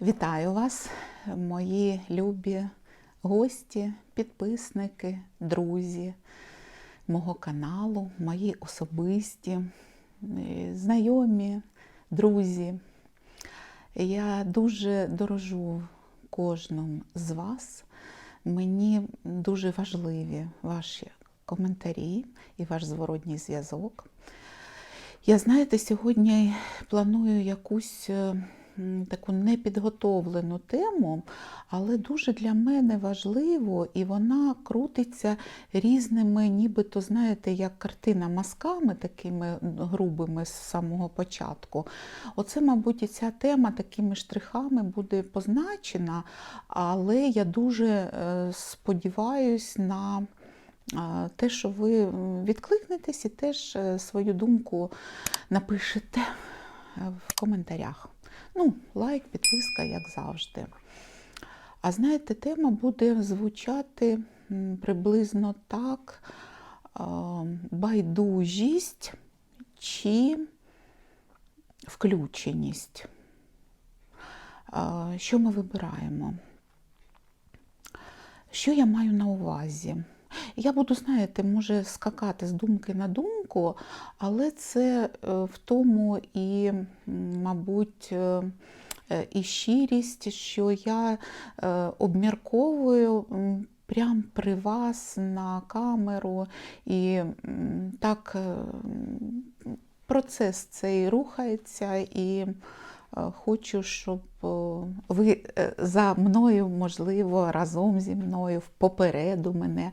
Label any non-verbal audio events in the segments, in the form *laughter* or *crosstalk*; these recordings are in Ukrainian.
Вітаю вас, мої любі гості, підписники, друзі мого каналу, мої особисті, е, знайомі, друзі. Я дуже дорожу кожному з вас. Мені дуже важливі ваші коментарі і ваш зворотній зв'язок. Я, знаєте, сьогодні планую якусь е, таку непідготовлену тему, але дуже для мене важливо, і вона крутиться різними, нібито, знаєте, як картина мазками, такими грубими з самого початку. Оце, мабуть, і ця тема такими штрихами буде позначена, але я дуже е, сподіваюсь на те, що ви відкликнетесь і теж е, свою думку напишете е, в коментарях. Ну, лайк, підписка, як завжди. А знаєте, тема буде звучати приблизно так: байдужість чи включеність. Що ми вибираємо? Що я маю на увазі? Я буду, знаєте, може скакати з думки на думку, але це е, в тому і, мабуть, е, і щирість, що я е, обмірковую м, прямо при вас на камеру, і так процес цей рухається і. Е, Хочу, щоб ви е, за мною, можливо, разом зі мною, попереду мене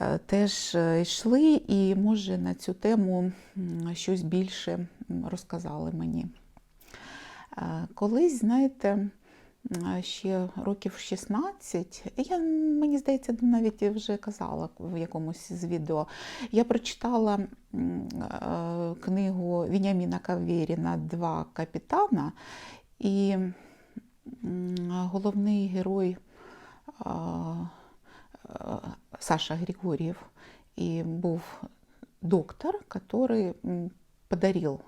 е, теж е, йшли і, може, на цю тему щось більше розказали мені. Е, Колись, знаєте, ще років 16, я, мені здається, навіть вже казала в якомусь з відео, я прочитала е, книгу Віняміна Кавєріна Два капітана, і головний герой а, Саша Григорьев. И був доктор, подарил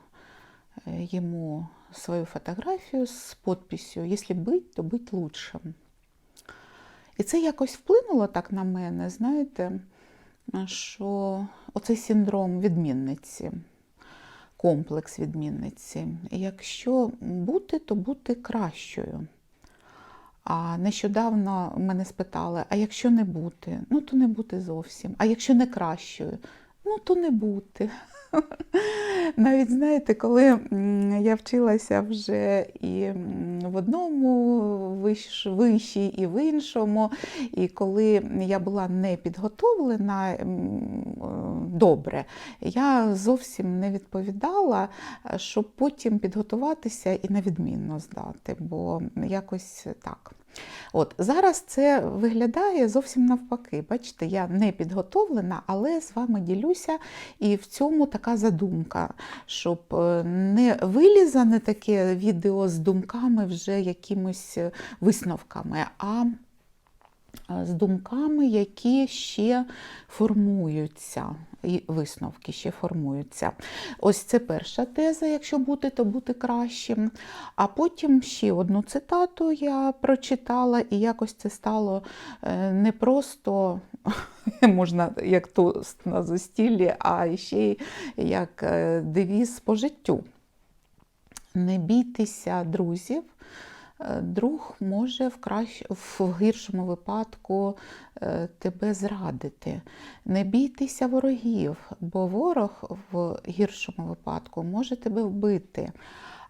э, ему свою фотографію з подписью «Если быть, то быть лучшим». І це якось вплинуло так на мене, знаєте, що оцей синдром відмінниці, комплекс відмінниці. Якщо бути, то бути кращою. А нещодавно мене спитали: а якщо не бути, ну то не бути зовсім. А якщо не кращою, ну то не бути. *laughs* Навіть знаєте, коли я вчилася вже і в одному виші, і в іншому, і коли я була не підготовлена е, добре, я зовсім не відповідала, щоб потім підготуватися і на відмінно здати, бо якось так. От зараз це виглядає зовсім навпаки. Бачите, я не підготовлена, але з вами ділюся. І в цьому така задумка, щоб е, не вилізане таке відео з думками вже якимось е, висновками, а з думками, які ще формуються, і висновки ще формуються. Ось це перша теза, якщо бути, то бути кращим. А потім ще одну цитату я прочитала, і якось це стало е, не просто *laughs* можна як тост на застіллі, а ще й як е, девіз по життю. Не бійтеся друзів. Е, Друг може в, кращ... в гіршому випадку е, тебе зрадити. Не бійтеся ворогів, бо ворог в гіршому випадку може тебе вбити.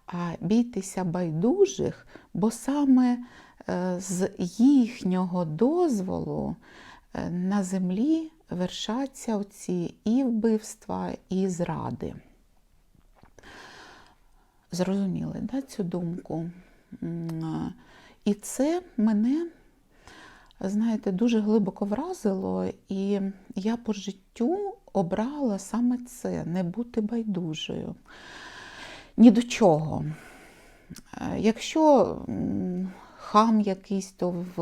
А бійтеся байдужих, бо саме е, з їхнього дозволу на землі вершаться оці і вбивства, і зради. Зрозуміли да, цю думку? І це мене, знаєте, дуже глибоко вразило, і я по життю обрала саме це не бути байдужою. Ні до чого. Е, Якщо хам якийсь, то в,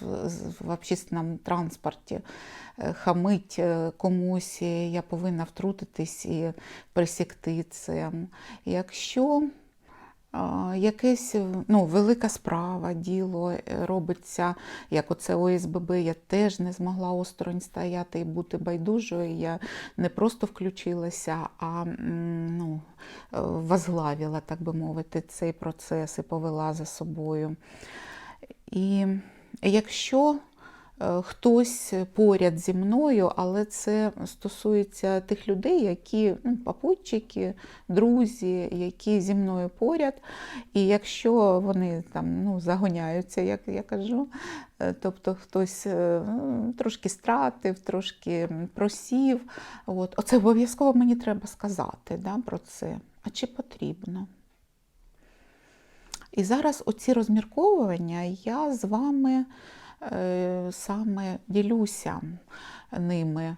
в, в общественному транспорті е, хамить е, комусь, я повинна втрутитись і присікти це. Якщо якесь ну, велика справа, діло е, робиться, як оце ОСББ, я теж не змогла осторонь стояти і бути байдужою. Я не просто включилася, а ну, е, возглавила, так би мовити, цей процес і повела за собою. І якщо е, хтось поряд зі мною, але це стосується тих людей, які ну, попутчики, друзі, які зі мною поряд. І якщо вони там ну, загоняються, як я кажу, е, тобто хтось е, ну, трошки стратив, трошки просів, от, оце обов'язково мені треба сказати да, про це. А чи потрібно? І зараз оці розмірковування я з вами е, саме ділюся ними.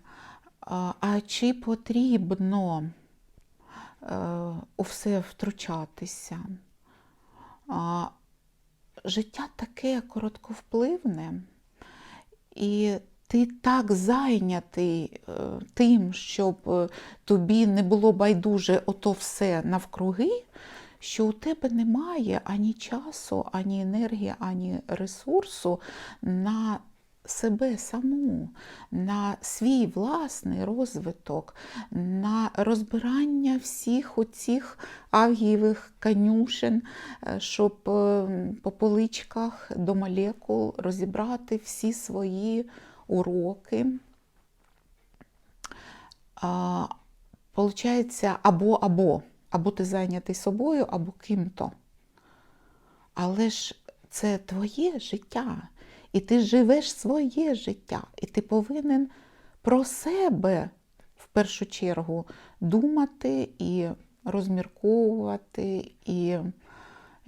А, чи потрібно е, у все втручатися? Життя таке коротковпливне, і ти так зайнятий е, тим, щоб е, тобі не було байдуже ото все навкруги, що у тебе немає ані часу, ані енергії, ані ресурсу на себе саму, на свій власний розвиток, на розбирання всіх оцих авгієвих конюшен, е, щоб е, по поличках до молекул розібрати всі свої уроки. Получається або-або. Або ти зайнятий собою, або ким-то. Але ж це твоє життя, і ти живеш своє життя, і ти повинен про себе в першу чергу думати і розмірковувати, і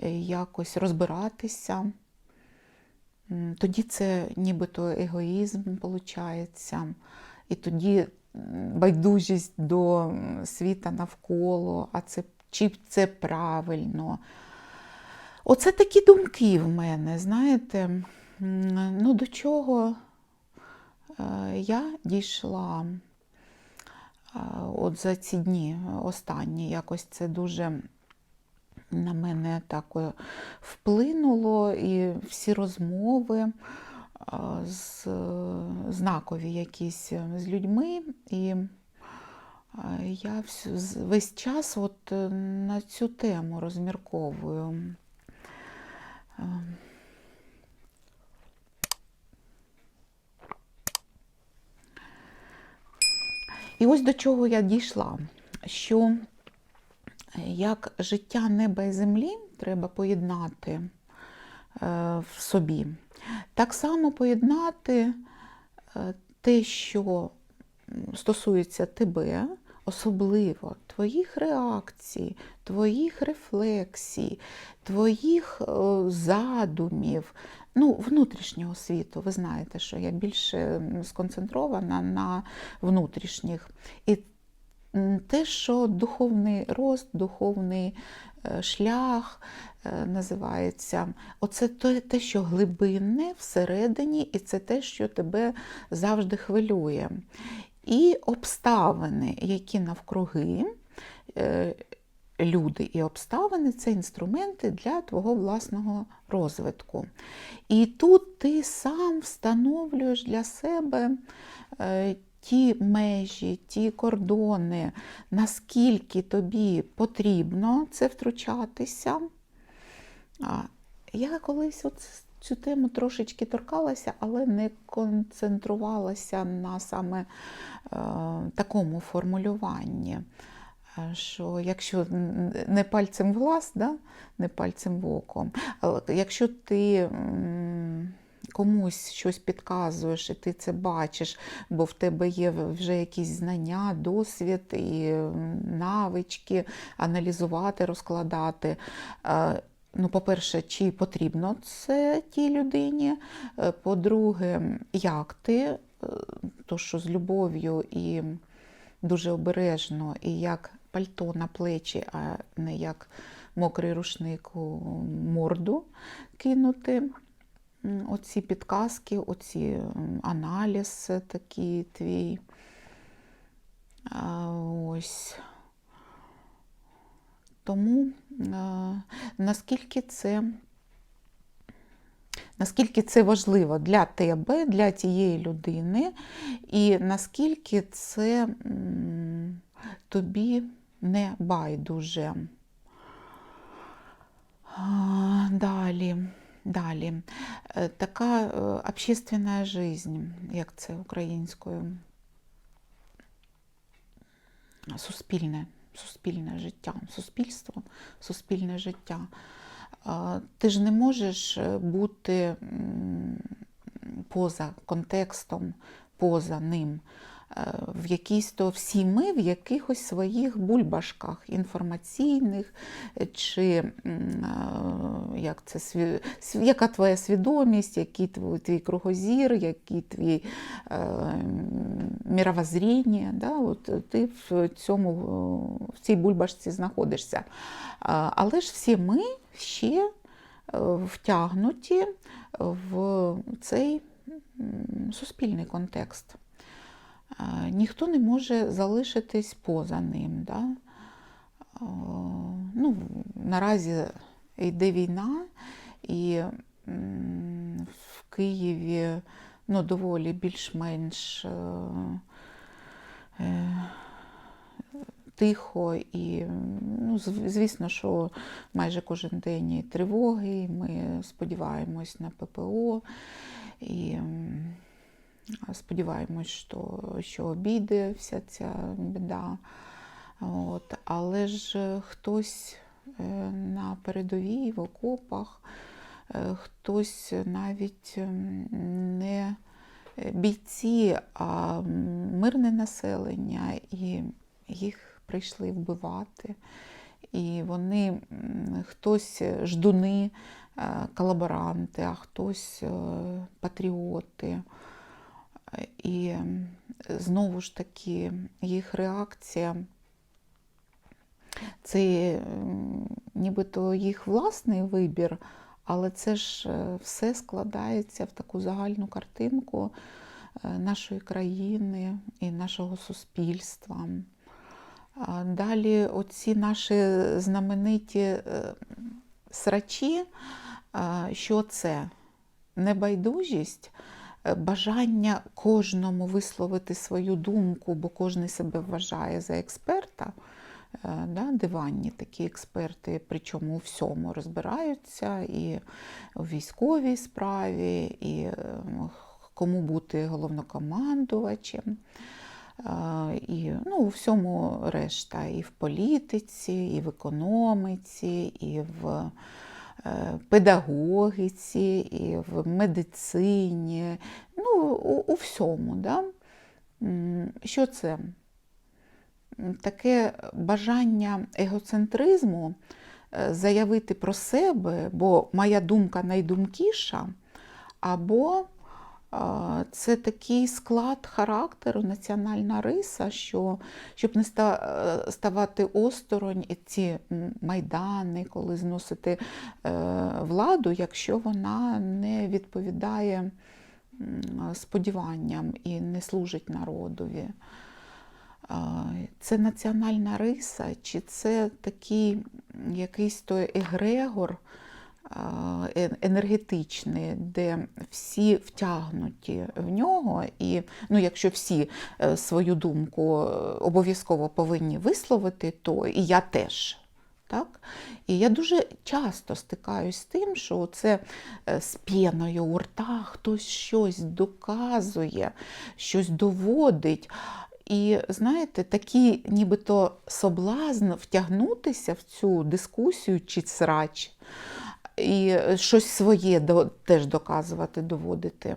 якось розбиратися. Тоді це нібито егоїзм виходить, і тоді байдужість до світа навколо, а це чи це правильно. Оце такі думки в мене, знаєте, ну до чого е, я дійшла е, от за ці дні останні, якось це дуже на мене так е, вплинуло, і всі розмови з знакові якісь е, з людьми. І я весь час от е, на цю тему розмірковую. Е, І ось до чого я дійшла, що як життя неба і землі треба поєднати е, в собі, так само поєднати е, те, що стосується тебе, особливо твоїх реакцій, твоїх рефлексій, твоїх е, задумів, ну, внутрішнього світу. Ви знаєте, що я більше сконцентрована на внутрішніх. І те, що духовний рост, духовний е, шлях е, називається, оце те, що глибинне всередині, і це те, що тебе завжди хвилює. І обставини, які навкруги, е, люди і обставини це інструменти для твого власного розвитку. І тут ти сам встановлюєш для себе ті межі, ті кордони, наскільки тобі потрібно це втручатися. Я колись от цю тему трошечки торкалася, але не концентрувалася на саме е, такому формулюванні. Е, Що якщо не пальцем в глаз, да, не пальцем в око. Якщо ти м, комусь щось підказуєш, і ти це бачиш, бо в тебе є вже якісь знання, досвід і навички аналізувати, розкладати. е, Ну, по-перше, чи потрібно це тій людині? Е, По-друге, як ти, е, то що з любов'ю і дуже обережно, і як пальто на плечі, а не як мокрий рушник у морду кинути. Оці підказки, оці аналіз такий твій. Ось. Тому наскільки це наскільки це важливо для тебе, для тієї людини, і наскільки це тобі не байдуже. Далі, далі. Е, Така е, общественна жизнь, як це українською, суспільне, суспільне життя, суспільство, суспільне життя. Ти ж не можеш е, бути поза контекстом, поза ним. Е, В якійсь то всі ми в якихось своїх бульбашках інформаційних, е, чи е, як це, яка твоя свідомість, який твій, твій кругозір, який твій е, м, мировоззріння. Да? От ти в, цьому, в цій бульбашці знаходишся. Але ж всі ми ще втягнуті в цей суспільний контекст. Ніхто не може залишитись поза ним. Да? Ну, наразі йде війна, і в Києві ну, доволі більш-менш е, е, тихо і, ну, звісно, що майже кожен день і тривоги, і ми сподіваємось на ППО. І сподіваємось, що, що обійде вся ця біда. От. Але ж хтось е, на передовій, в окопах, е, хтось навіть не бійці, а мирне населення, і їх прийшли вбивати. І вони хтось ждуни, е, колаборанти, а хтось е, патріоти. І знову ж таки їх реакція це нібито їх власний вибір, але це ж е, все складається в таку загальну картинку е, нашої країни і нашого суспільства. Далі оці наші знамениті е, срачі, що це? Небайдужість, бажання кожному висловити свою думку, бо кожен себе вважає за експерта. Е, Да, диванні такі експерти, причому у всьому розбираються, і у військовій справі, і е, кому бути головнокомандувачем. Е, І ну, у всьому решта, і в політиці, і в економіці, і в е, педагогіці, і в медицині, ну, у, у всьому. Да? Що це? Таке бажання егоцентризму е, заявити про себе, бо моя думка найдумкіша, або це такий склад характеру, національна риса, що щоб не е, ставати осторонь і ці майдани, коли зносити е, владу, якщо вона не відповідає сподіванням і не служить народові. Це національна риса, чи це такий якийсь той егрегор енергетичний, де всі втягнуті в нього, і ну, якщо всі е, свою думку е, обов'язково повинні висловити, то і я теж. Так? І я дуже часто стикаюсь з тим, що це е, з п'яною у рта хтось щось доказує, щось доводить. І знаєте, такий нібито соблазн втягнутися в цю дискусію чи срач, і щось своє до- теж доказувати, доводити.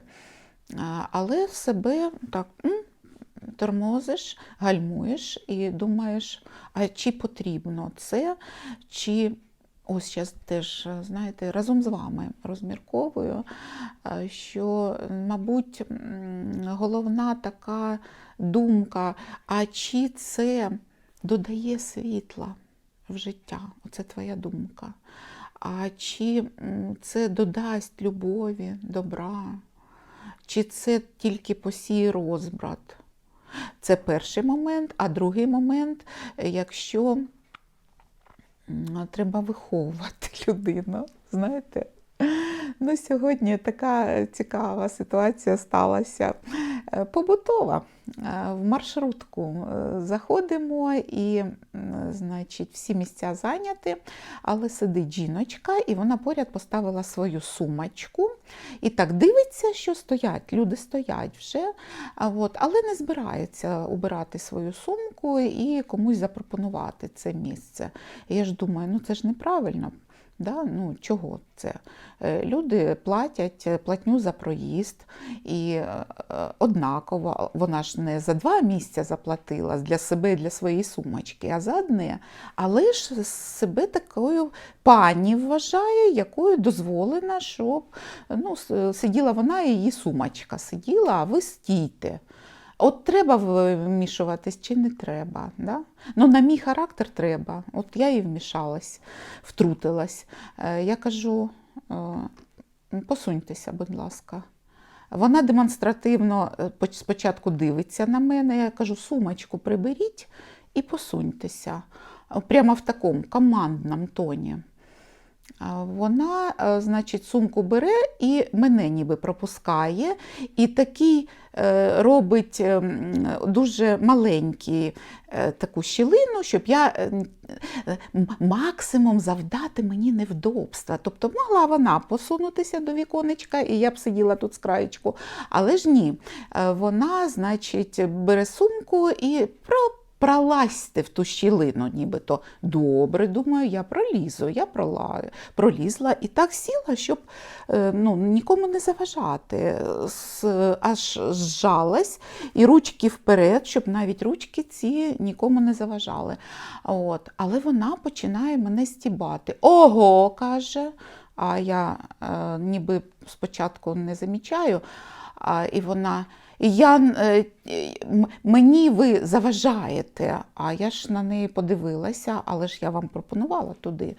А, Але себе так тормозиш, гальмуєш і думаєш, а чи потрібно це, чи ось зараз теж, знаєте, разом з вами розмірковую, що, мабуть, головна така думка, а чи це додає світла в життя? Оце твоя думка. А чи це додасть любові, добра? Чи це тільки посіє розбрат? Це перший момент, а другий момент, якщо треба виховувати *laughs* людину. Знаєте? *laughs* Ну, сьогодні така цікава ситуація сталася е, побутова. Е, В маршрутку е, заходимо і, значить, всі місця зайняті, але сидить жіночка, і вона поряд поставила свою сумочку. І так дивиться, що стоять, люди стоять вже, от, але не збирається убирати свою сумку і комусь запропонувати це місце. І я ж думаю, ну це ж неправильно. Да? Ну, чого це? Е, Люди платять е, платню за проїзд, і е, однаково вона ж не за два місця заплатила для себе і для своєї сумочки, а за одне. Але ж себе такою пані вважає, якою дозволено, щоб ну, сиділа вона і її сумочка сиділа, а ви стійте. От треба вмішуватись чи не треба? Да? Ну, на мій характер треба. От я і вмішалась, втрутилась. Е, Я кажу, е, посуньтеся, будь ласка. Вона демонстративно е, спочатку дивиться на мене. Я кажу, сумочку приберіть і посуньтеся. Прямо в такому командному тоні. Вона, е, значить, сумку бере і мене ніби пропускає, і такий е, робить е, дуже маленький е, таку щілину, щоб я максимум завдати мені невдобства. Тобто могла вона посунутися до віконечка, і я б сиділа тут з краєчку. Але ж ні, вона, значить, бере сумку і про. Пролазьте в ту щілину, нібито добре, думаю, я пролізу, я пролізла і так сіла, щоб е, ну, нікому не заважати. Аж зжалась і ручки вперед, щоб навіть ручки ці нікому не заважали. От. Але вона починає мене стібати. Ого, каже, а я е, ніби спочатку не замічаю. А, і вона. Я, е, мені ви заважаєте, а я ж на неї подивилася, але ж я вам пропонувала туди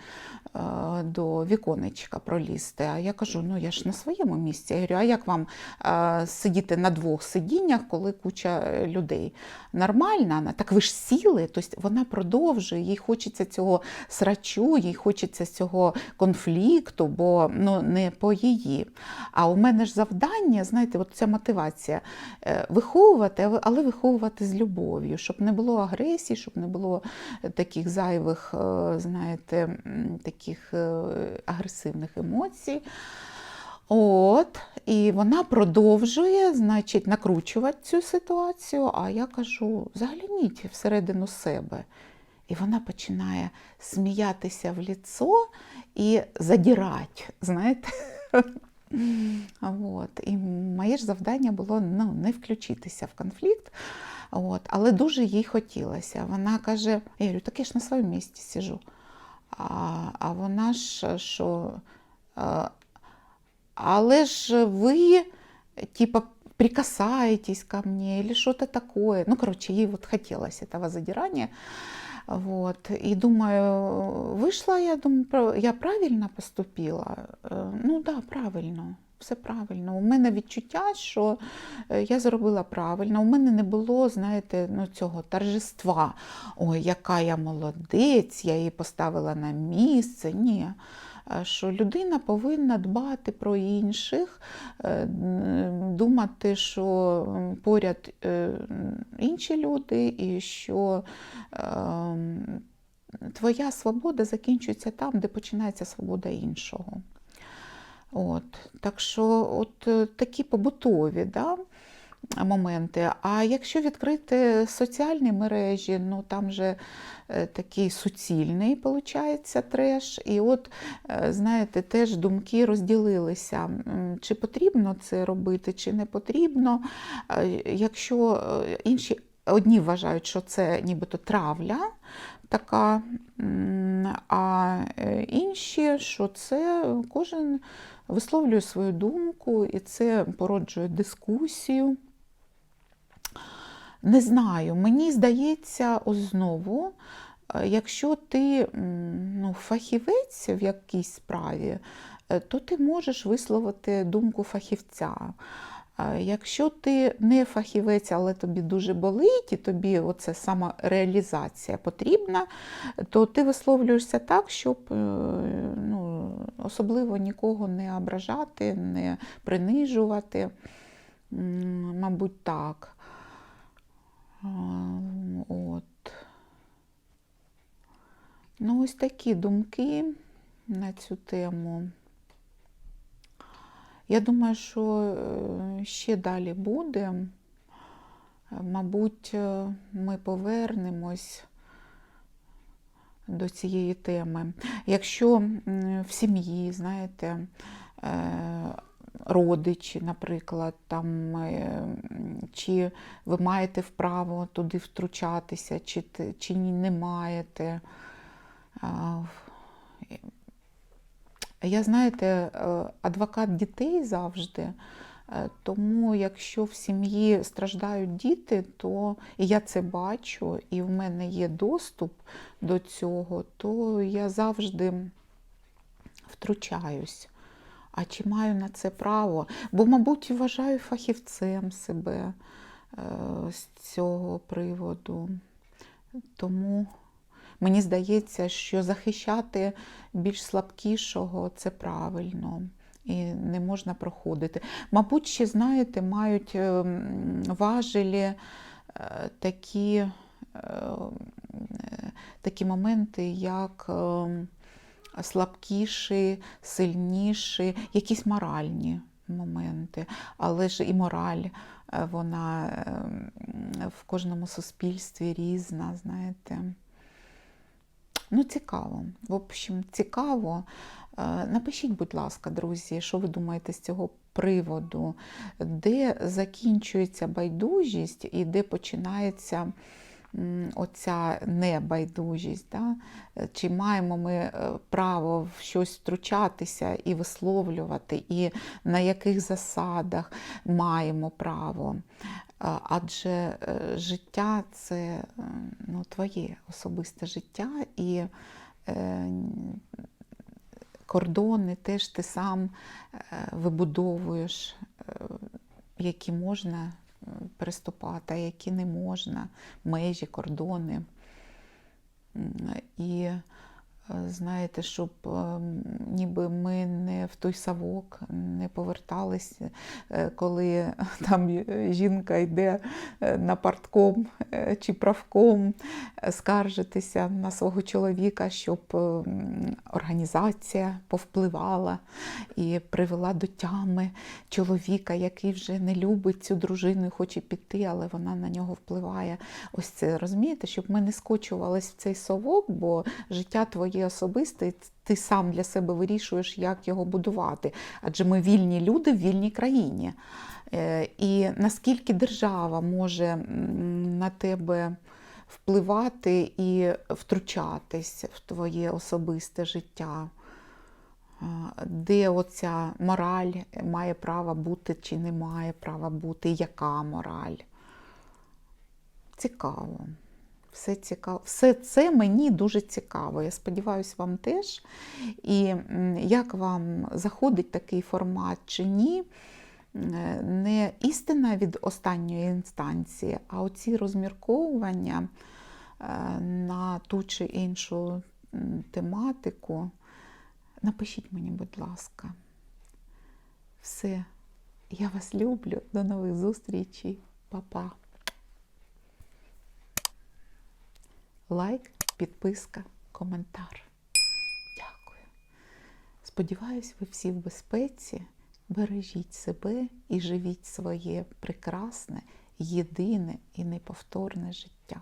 е, до віконечка пролізти. А я кажу, ну я ж на своєму місці. Я говорю, а як вам е, сидіти на двох сидіннях, коли куча е, людей? Нормально? Так ви ж сіли, тобто вона продовжує, їй хочеться цього срачу, їй хочеться цього конфлікту, бо ну, не по її. А у мене ж завдання, знаєте, от ця мотивація е, виховувати, але- виховувати з любов'ю, щоб не було агресії, щоб не було таких зайвих, е, знаєте, таких е, агресивних емоцій. От, і вона продовжує, значить, накручувати цю ситуацію, а я кажу, загляніть всередину себе. І вона починає сміятися в ліцо і задірати, знаєте. *laughs* От. І моє ж завдання було ну, не включитися в конфлікт, От. але дуже їй хотілося. Вона каже: я говорю, так я ж на своєму місці сижу. А, а вона ж що. Але ж ви, типа, прикасаетесь ко мне или что-то такое. Ну, короче, ей вот хотелось этого задирания. Вот. И думаю, вышла, я думаю, я правильно поступила. Е, Ну да, правильно. Все правильно. У мене відчуття, що е, я зробила правильно. У мене не було, знаєте, ну, цього торжества. Ой, яка я молодець, я її поставила на місце. Ні. Е, Що людина повинна дбати про інших, е, думати, що поряд е, інші люди, і що ем, твоя свобода закінчується там, де починається свобода іншого. От. Так що от е, такі побутові да, моменти. А якщо відкрити соціальні мережі, ну там же е, такий суцільний виходить, треш. І от, е, знаєте, теж думки розділилися, чи потрібно це робити, чи не потрібно. Е, Якщо інші одні вважають, що це нібито травля така, а інші, що це кожен висловлює свою думку, і це породжує дискусію. Не знаю, мені здається, знову, е, якщо ти ну, фахівець в якійсь справі, е, то ти можеш висловити думку фахівця. Якщо ти не фахівець, але тобі дуже болить, і тобі оце самореалізація потрібна, то ти висловлюєшся так, щоб е, ну, особливо нікого не ображати, не принижувати. Мабуть, так. От. Ну, ось такі думки на цю тему. Я думаю, що е, ще далі буде. Мабуть, е, ми повернемось до цієї теми. Якщо в сім'ї, знаєте, е, родичі, наприклад, там, е, чи ви маєте вправо туди втручатися, чи, чи не маєте. Я, знаєте, е, адвокат дітей завжди. Е, Тому, якщо в сім'ї страждають діти, то і я це бачу, і в мене є доступ до цього, то я завжди втручаюсь. А чи маю на це право? Бо, мабуть, вважаю фахівцем себе е, з цього приводу. Тому мені здається, що захищати більш слабкішого це правильно. І не можна проходити. Мабуть, ще, знаєте, мають е, важелі е, такі, такі моменти, як е, слабкіші, сильніші, якісь моральні моменти. Але ж і мораль, е, вона е, в кожному суспільстві різна, знаєте. Ну, цікаво. В общем, цікаво. Е, Напишіть, будь ласка, друзі, що ви думаєте з цього приводу, де закінчується байдужість і де починається оця небайдужість. Да? Е, Чи маємо ми е, право в щось втручатися і висловлювати, і на яких засадах маємо право? Адже е, життя це ну, твоє особисте життя, і кордони теж ти сам вибудовуєш, які можна переступати, а які не можна, межі, кордони. І знаєте, щоб е, ніби ми не в той савок не повертались, е, коли *laughs* там е, жінка йде на партком чи правком скаржитися на свого чоловіка, щоб організація повпливала і привела до тями чоловіка, який вже не любить цю дружину і хоче піти, але вона на нього впливає. Ось це розумієте, щоб ми не скочувались в цей совок, бо життя твоє особисте, і ти сам для себе вирішуєш, як його будувати. Адже ми вільні люди в вільній країні. Е, І наскільки держава може на тебе впливати і втручатись в твоє особисте життя? Де оця мораль має право бути чи не має права бути, яка мораль? Цікаво. Все цікаво. Все це мені дуже цікаво. Я сподіваюся, вам теж. І як вам заходить такий формат чи ні, е, не істина від останньої інстанції, а оці розмірковування е, на ту чи іншу тематику. Напишіть мені, будь ласка. Все. Я вас люблю. До нових зустрічей. Па-па. Лайк, підписка, коментар. Дякую. Сподіваюсь, ви всі в безпеці. Бережіть себе і живіть своє прекрасне, єдине і неповторне життя.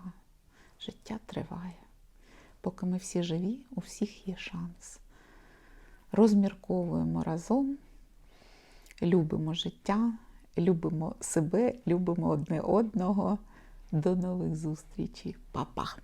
Життя триває. Поки ми всі живі, у всіх є шанс. Розмірковуємо разом, любимо життя, любимо себе, любимо одне одного. До нових зустрічей. Па-па!